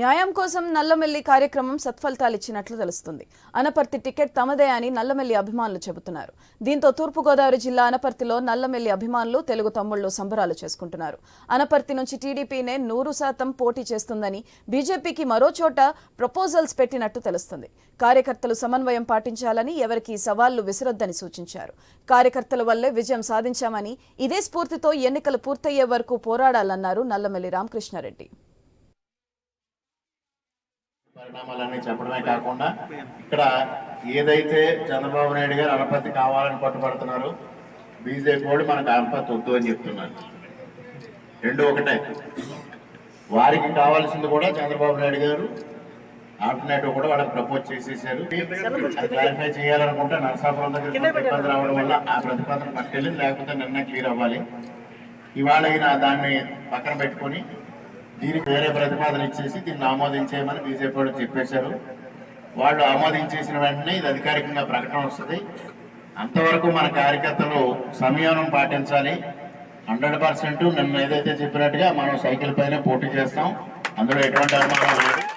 న్యాయం కోసం నల్లమెల్లి కార్యక్రమం సత్ఫలితాలిచ్చినట్లు తెలుస్తుంది. అనపర్తి టికెట్ తమదే అని నల్లమెల్లి అభిమానులు చెబుతున్నారు. దీంతో తూర్పుగోదావరి జిల్లా అనపర్తిలో నల్లమెల్లి అభిమానులు తెలుగు తమ్ముళ్ళు సంబరాలు చేసుకుంటున్నారు. అనపర్తి నుంచి టీడీపీనే నూరు శాతం పోటీ చేస్తుందని బీజేపీకి మరో చోట ప్రపోజల్స్ పెట్టినట్టు తెలుస్తుంది. కార్యకర్తలు సమన్వయం పాటించాలని ఎవరికీ సవాళ్ళు విసరొద్దని సూచించారు. కార్యకర్తల వల్లే విజయం సాధించామని ఇదే స్ఫూర్తితో ఎన్నికలు పూర్తయ్యే వరకు పోరాడాలన్నారు నల్లమెల్లి రామకృష్ణారెడ్డి. పరిణామాలన్నీ చెప్పడమే కాకుండా ఇక్కడ ఏదైతే చంద్రబాబు నాయుడు గారు అనపతి కావాలని పట్టుబడుతున్నారు బీజేపీ వాళ్ళు మనకు అనపతి వద్దు అని చెప్తున్నారు. రెండు ఒకటే. వారికి కావాల్సింది కూడా చంద్రబాబు నాయుడు గారు ఆల్టర్నేటివ్ కూడా వాళ్ళకి ప్రపోజ్ చేసేసారు. అది క్లారిఫై చేయాలనుకుంటే నరసాపురం దగ్గర ఇబ్బంది రావడం వల్ల ఆ ప్రతిపాదన పట్టుకెళ్ళి లేకపోతే నిన్న క్లియర్ అవ్వాలి. ఇవాళ దాన్ని పక్కన పెట్టుకొని దీనికి వేరే ప్రతిపాదన ఇచ్చేసి దీన్ని ఆమోదించేయమని బీజేపీ వాళ్ళు చెప్పేశారు. వాళ్ళు ఆమోదించేసిన వెంటనే ఇది అధికారికంగా ప్రకటన వస్తుంది. అంతవరకు మన కార్యకర్తలు సంయమనం పాటించాలి. హండ్రెడ్ పర్సెంట్ నిన్న ఏదైతే చెప్పినట్టుగా మనం సైకిల్ పైన పోటీ చేస్తాం. అందులో ఎటువంటి అనుమానం లేదు.